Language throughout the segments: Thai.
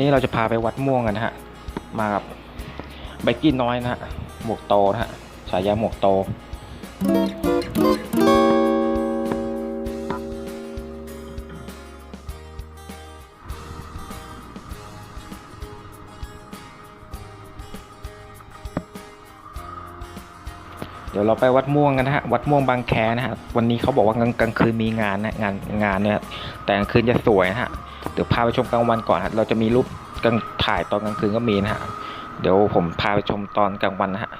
วันนี้เราจะพาไปวัดม่วงกันนะฮะ มากับไบกี้น้อยนะฮะ หมวกโตนะฮะ ฉายาหมวกโต เดี๋ยวเราไปวัดม่วงกันนะฮะ วัดม่วงบางแคนะฮะ วันนี้เขาบอกว่ากลางกลางคืนมีงานนะ งานงานเนี่ย แต่กลางคืนจะสวยนะฮะ เดี๋ยวพาไปชมกลางวันก่อนฮะเราจะมีรูปกลางถ่ายตอนกลางคืนก็มีนะฮะเดี๋ยวผมพาไปชมตอนกลางวันนะฮะ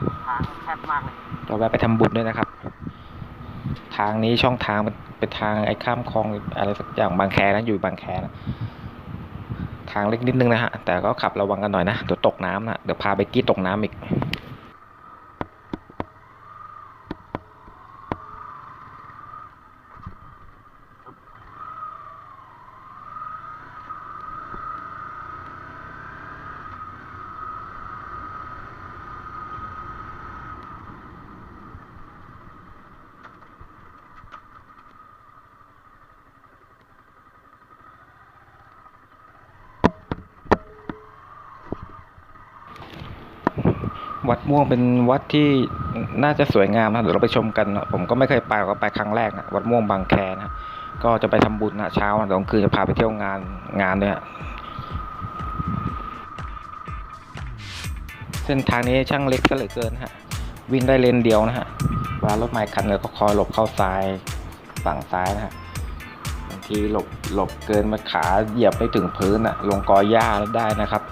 แคบมากเลยเราแวะไปทำบุญด้วยนะครับ ทางนี้ช่องทางมันเป็นทางไอ้ข้ามคลองอะไรสักอย่างบางแคนะอยู่บางแคนะทางเล็กนิดนึงนะฮะแต่ก็ขับระวังกันหน่อยนะเดี๋ยวตกน้ำนะเดี๋ยวพาไปกี้ตกน้ำอีก วัดม่วงเป็นวัดที่น่าจะสวยงามนะเดี๋ยวเราไปชมกันนะผมก็ไม่เคยไปก็ไปครั้งแรกนะวัดม่วงบางแคนะก็จะไปทำบุญนะเช้านะกลางคืนจะพาไปเที่ยวงานงานด้วยฮะเส้นทางนี้ช่างเล็กก็เหลือเกินฮะวิ่งได้เลนเดียวนะฮะเวลารถไม้คันเลยก็คอยหลบเข้าซ้ายฝั่งซ้ายนะฮะบางทีหลบหลบเกินมาขาเหยียบไปถึงพื้นอะลงกอหญ้าได้นะครับ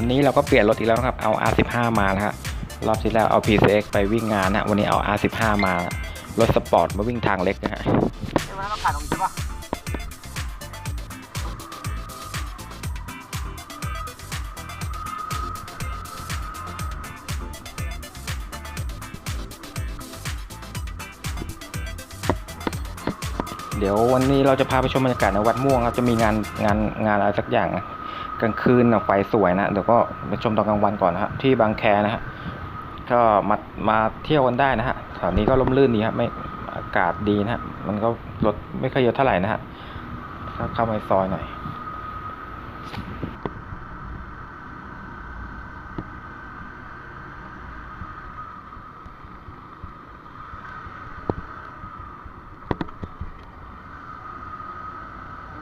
วันนี้เราก็เปลี่ยนรถอีกแล้วนะครับเอา R15 มาแล้วครับรอบที่แล้วเอา PCX ไปวิ่งงานนะวันนี้เอา R15 มารถสปอร์ตมาวิ่งทางเล็กนะฮะใช่ไหมต้องถ่ายตรงนี้ใช่ปะเดี๋ยววันนี้เราจะพาไปชมบรรยากาศในวัดม่วงครับจะมีงานงานงานอะไรสักอย่างนะ กลางคืนนะไฟสวยนะเดี๋ยวก็ไปชมตอนกลางวันก่อนนะฮะที่บางแคนะฮะก็มามาเที่ยวกันได้นะฮะแถวนี้ก็ร่มรื่นดีครับไม่อากาศดีนะฮะมันก็รถไม่ค่อยเยอะเท่าไหร่นะฮะถ้าเข้ามาซอยหน่อย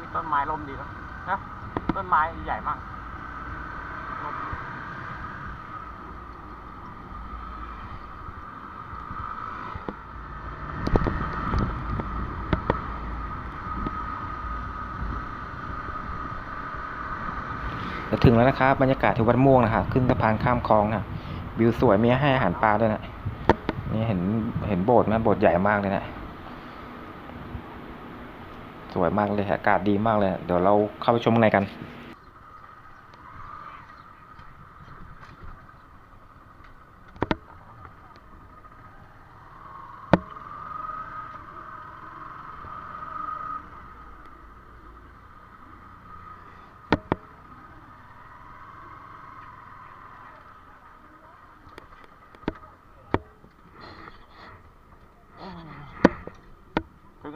มีต้นไม้ร่มดีนะนะต้นไม้ใหญ่มากร่ม จะถึงแล้วนะครับบรรยากาศที่วัดม่วงนะครับขึ้นสะพานข้ามคลองนะวิวสวยมีให้อาหารปลาด้วยนะนี่เห็นเห็นโบสถ์ไหมโบสถ์ใหญ่มากเลยนะสวยมากเลยอากาศดีมากเลย เดี๋ยวเราเข้าไปชมข้างในกัน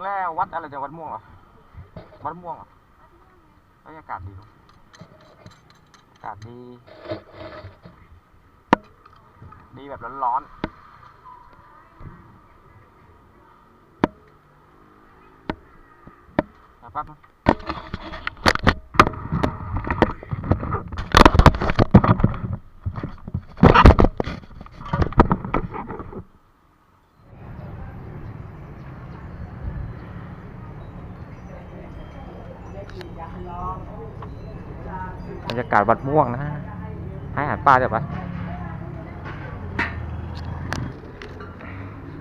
งแล้ววัดอะไรจะวัดม่วงเหรอ วัดม่วงเหรอบรรยากาศดีเนอะอากาศดี ดีแบบร้อนๆเดี๋ยวแป๊บนึง บรรยา กาศวัดม่วงนะให้อาหารปลาเดี๋ยวปะ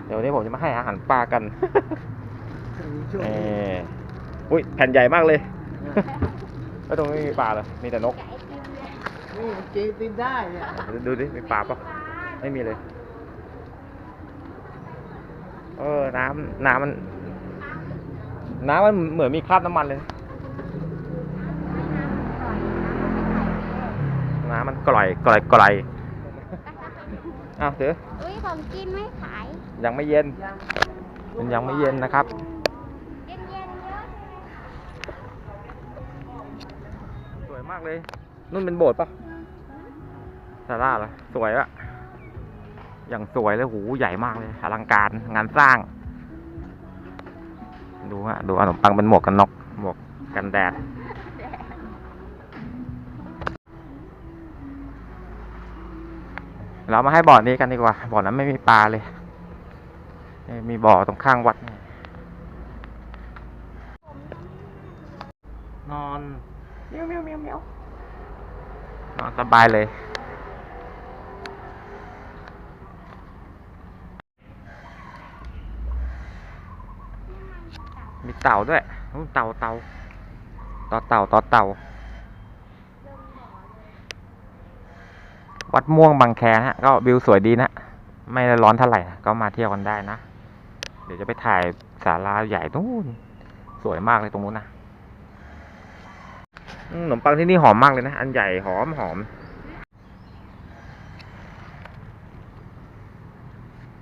เดี๋ยววนนี้ผมจะมาให้อาหารปลากันเอออุ้ยแผ่นใหญ่มากเลย แล้วตรงนี้ไม่มีปลาเลยมีแต่นก นี่มันเจตินได้เนี่ยดูดิ มีปลาปะไม่มีเลย เออ น้ำน้ำมัน น้ำมันเหมือนมีคราบน้ำมันเลย น้ำมัน กร่อยกร่อยกร่อยอ้าวเสืออุ้ยของกินไม่ขาย ยังไม่เย็น มันยังไม่เย็นนะครับ เย็นๆเยอะสวยมากเลยนุ่นเป็นโบสถ์ปะซาร่าเหรอสวยอะอย่างสวยเลยหูใหญ่มากเลยอลังการงานสร้าง ดูฮะดูขนมปังเป็นหมวกกันน็อกหมวกกันแดด เรามาให้บ่อนี้กันดีกว่า บ่อนั้นไม่มีปลาเลย มีบ่อตรงข้างวัดนี่นอนเมียวเมียวเมียวเมียวนอนสบายเลย มีเต่าด้วยนู่นเต่าเต่าต่อเต่าต่อเต่า วัดม่วงบางแคฮะก็วิวสวยดีนะไม่ร้อนเท่าไหร่ก็มาเที่ยวกันได้นะ เดี๋ยวจะไปถ่ายศาลาใหญ่นู่นสวยมากเลยตรงนู้นนะขนมปังที่นี่หอมมากเลยนะ อันใหญ่หอมหอม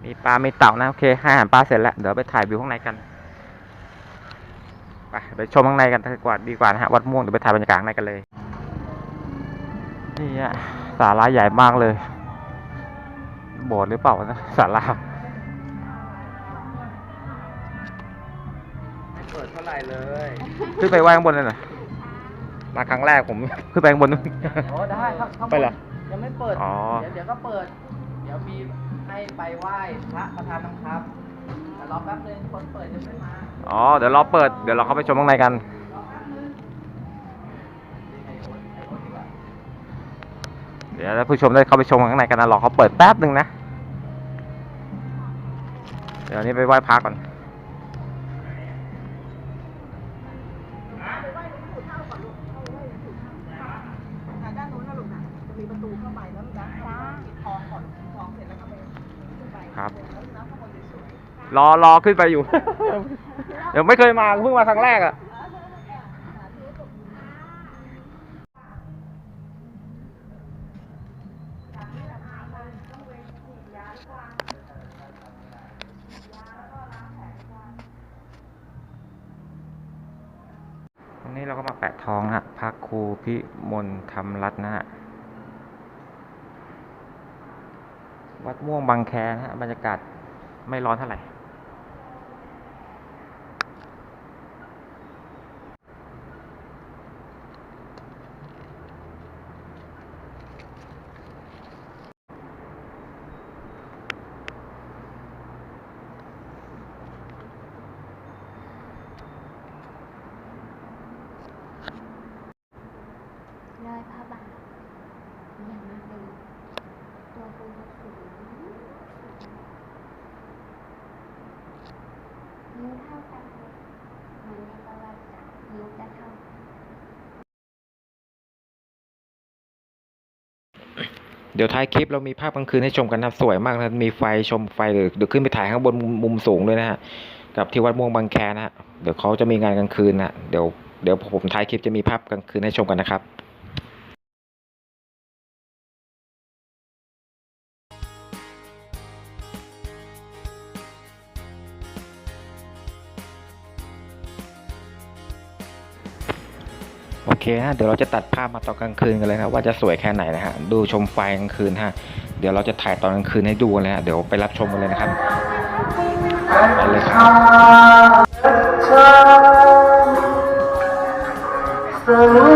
มีปลา มีเต่านะ โอเคให้อาหารปลาเสร็จแล้ว เดี๋ยวไปถ่ายวิวข้างในกัน ไปไปชมข้างในกันดีกว่าดีกว่านะฮะ วัดม่วงเดี๋ยวไปถ่ายบรรยากาศข้างในกันเลย นี่ฮะ ศาลาใหญ่มากเลยโบสถ์หรือเปล่านะศาลาไม่เปิดเท่าไหร่เลยขึ้นไปไหว้ข้างบนเลยหน่อยมาครั้งแรกผม ขึ้นไปข้างบนนู่น โอ้ได้ครับข้างบนไปเหรอยังไม่เปิด อ๋อ เดี๋ยวเดี๋ยวก็เปิด เดี๋ยวมีให้ไปไหว้พระประธานน้ำครับแต่รอแป๊บนึงคนเปิดยังไม่มา อ๋อ เดี๋ยวเราเปิด เดี๋ยวเราเข้าไปชมข้างในกัน เดี๋ยวท่านผู้ชมได้เข้าไปชมข้างในกันนะรอเขาเปิดแป๊บหนึ่งนะ เดี๋ยวนี้ไปไหว้พระก่อนด้านนู้นนะลูกนะจะมีประตูเข้าไปแล้วนะปิดทองก่อนปิดทองเสร็จแล้วก็ไปขึ้นไปครับแล้วน้ำข้างบนสวยรอรอขึ้นไปอยู่ เดี๋ยวไม่เคยมาเพิ่งมาครั้งแรกอะ แปะทองนะฮะพระครูพิมลธรรมรัตน์นะฮะวัดม่วงบางแคนะฮะบรรยากาศไม่ร้อนเท่าไหร่อยพระบาทอย่างมากเลยตัวปูสูงนิ้วเท่ากันเลยเหมือนในประวัติศาสตร์นิ้วจะเท่ากัน เดี๋ยวท้ายคลิปเรามีภาพกลางคืนให้ชมกันนะสวยมากนะมีไฟชมไฟเดี๋ยวเดี๋ยวขึ้นไปถ่ายข้างบนมุมมุมสูงด้วยนะฮะกับที่วัดม่วงบางแคนะฮะเดี๋ยวเขาจะมีงานกลางคืนนะเดี๋ยวเดี๋ยวผมท้ายคลิปจะมีภาพกลางคืนให้ชมกันนะครับ โอเคฮะเดี๋ยวเราจะตัดภาพมาตอนกลางคืนกันเลยนะว่าจะสวยแค่ไหนนะฮะดูชมไฟกลางคืนฮะเดี๋ยวเราจะถ่ายตอนกลางคืนให้ดูกันเลยฮะเดี๋ยวไปรับชมกันเลยนะครับไปเลยครับ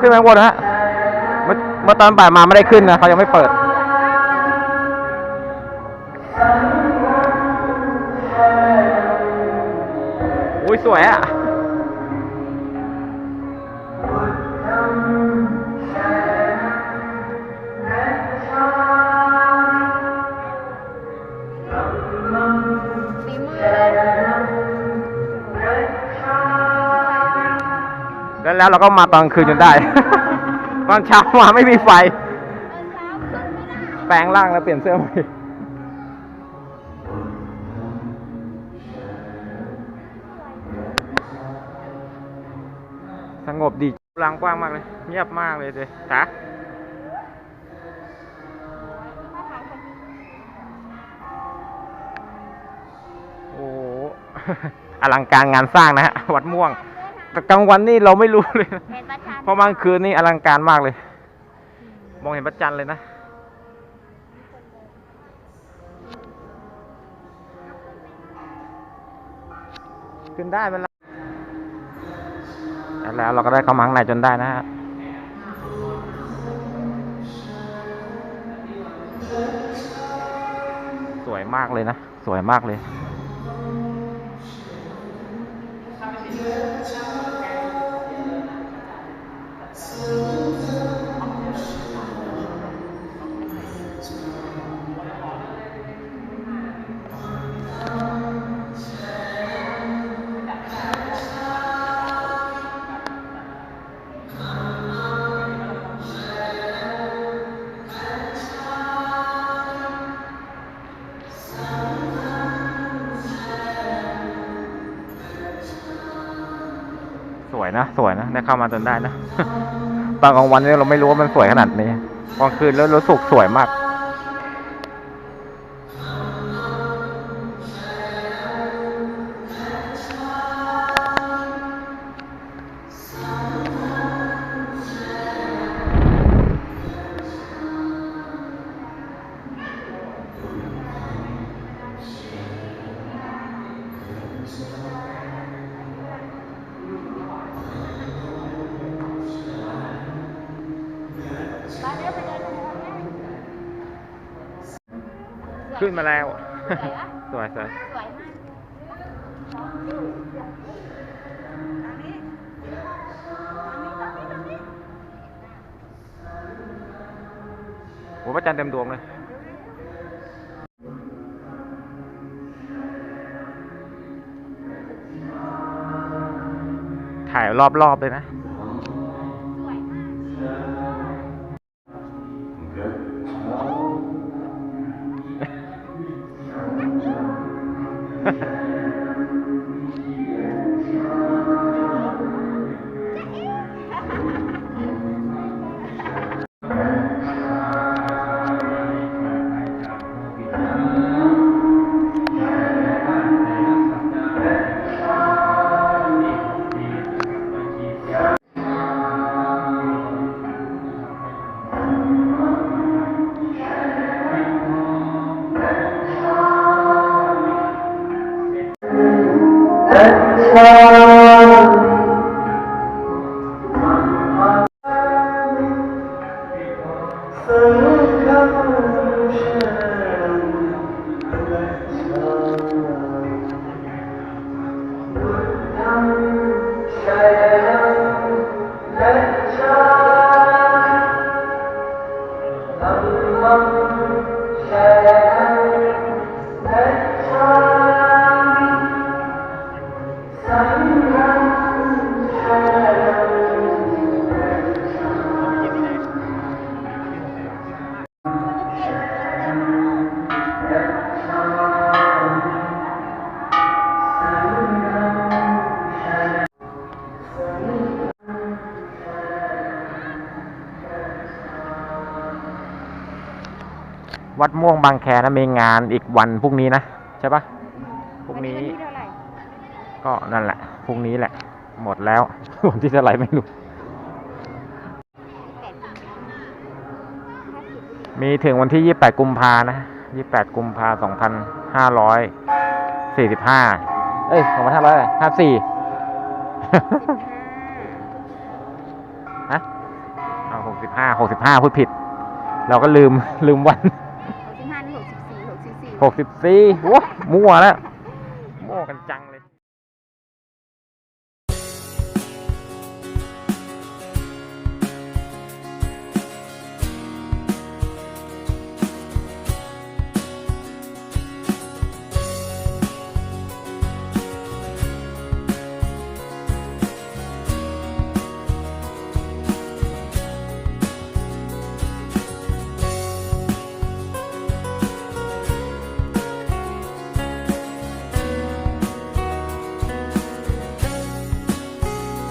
ขึ้นไปข้างบนนะฮะเมื่อเมื่อตอนบ่ายมาไม่ได้ขึ้นนะเขายังไม่เปิดอุ้ยสวยอะ แล้วเราก็มาตอนคืนจนได้ ตอนเช้ามาไม่มีไฟ แปลงร่างแล้วเปลี่ยนเสื้อใหม่สงบดีลังกว้างมากเลย เงียบมากเลยเลยจ้ะโอ้อลังการงานสร้างนะฮะ วัดม่วง กลางวันนี่เราไม่รู้เลยนะเห็นประชันเพราะกลางคืนนี่อลังการมากเลย มองเห็นพระจันทร์เลยนะ ขึ้นได้เป็นไรแล้วเราก็ได้เข้ามาข้างในจนได้นะฮะสวยมากเลยนะ สวยมากเลยส วยนะ สวยนะได้เข้ามาจนได้นะ ตอนกลางวันเนี่ยเราไม่รู้ว่ามันสวยขนาดนี้กลางคืนแล้วรู้สึกสวยมาก ขึ้นมาแล้วสวยปะสวยสวยสวยมากโอ้พระจันทร์เต็มดวงเลยถ่ายรอบๆเลยนะ فيذهب ما شاء วัดม่วงบางแคนะมีงานอีกวันพรุ่งนี้นะใช่ปะพรุ่งนี้ ก็นั่นแหละพรุ่งนี้แหละ หมดแล้ววันที่เท่าไหร่ไม่รู้ มีถึงวันที่ 28 กุมภานะ 28 กุมภา2545 เอ้ย 2554ฮะเอา65 65พูดผิด เราก็ลืมลืมวัน หกสิบสี่ว้ามั่วแล้ว